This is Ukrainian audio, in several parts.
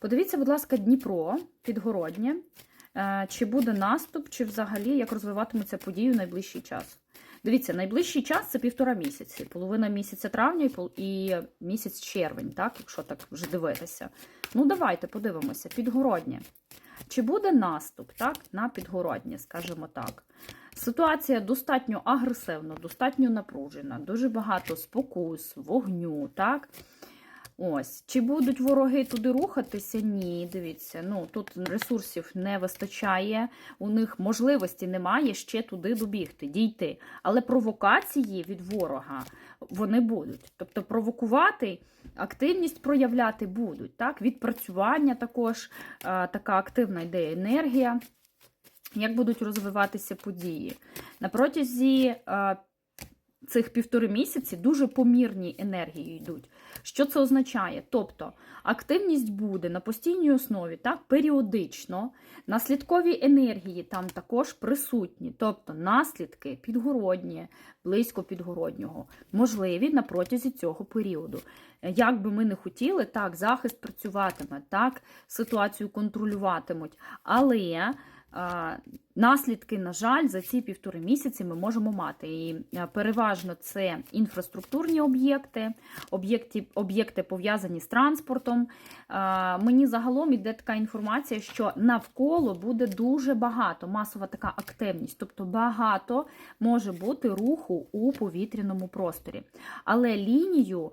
Подивіться, будь ласка, Дніпро, Підгороднє. Е, Чи буде наступ, чи взагалі як розвиватиметься події в найближчий час? Дивіться, найближчий час це півтора місяці, половина місяця травня і місяць червень, так, якщо так вже дивитися. Ну, давайте подивимося. Підгороднє. Чи буде наступ так, на підгороднє, скажімо так? Ситуація достатньо агресивна, достатньо напружена, дуже багато спокус, вогню, так? Ось. Чи будуть вороги туди рухатися? Ні, дивіться. Ну, тут ресурсів не вистачає, у них можливості немає ще туди добігти, дійти. Але провокації від ворога вони будуть. Тобто провокувати, активність проявляти будуть. Так? Відпрацювання також, така активна йде енергія. Як будуть розвиватися події? На протязі цих півтори місяці дуже помірні енергії йдуть. Що це означає? Тобто активність буде на постійній основі, так, періодично, наслідкові енергії там також присутні, тобто наслідки підгородні, близько підгороднього, можливі на протязі цього періоду. Як би ми не хотіли, так, захист працюватиме, так, ситуацію контролюватимуть, але наслідки, на жаль, за ці півтори місяці ми можемо мати. І переважно це інфраструктурні об'єкти, об'єкти, об'єкти пов'язані з транспортом. Мені загалом іде така інформація, що навколо буде дуже багато, масова така активність, тобто багато може бути руху у повітряному просторі. Але лінію,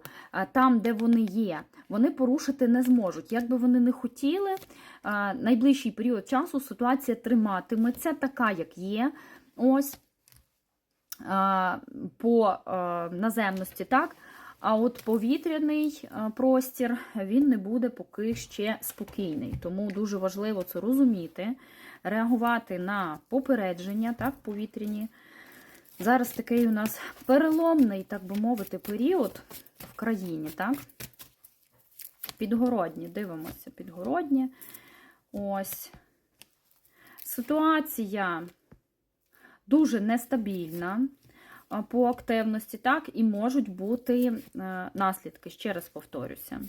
там, де вони є, вони порушити не зможуть. Як би вони не хотіли, найближчий період часу ситуація триматиметься така, як є. Ось по наземності, так? А от повітряний простір він не буде поки ще спокійний. Тому дуже важливо це розуміти, реагувати на попередження, так, повітряні. Зараз такий у нас переломний, так би мовити, період в країні, так? Підгородні, дивимося, підгородні. Ось. Ситуація дуже нестабільна по активності, так, і можуть бути е, наслідки, ще раз повторюся.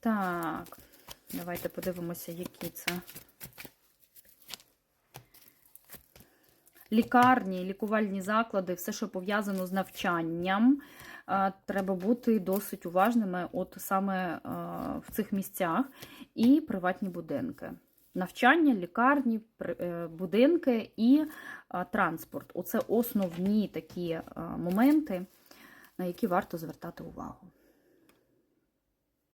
Так, давайте подивимося, які це. Лікарні, лікувальні заклади, все, що пов'язано з навчанням, е, треба бути досить уважними от саме е, в цих місцях і приватні будинки. Навчання, лікарні, е, будинки і е, транспорт. Оце основні такі е, моменти, на які варто звертати увагу.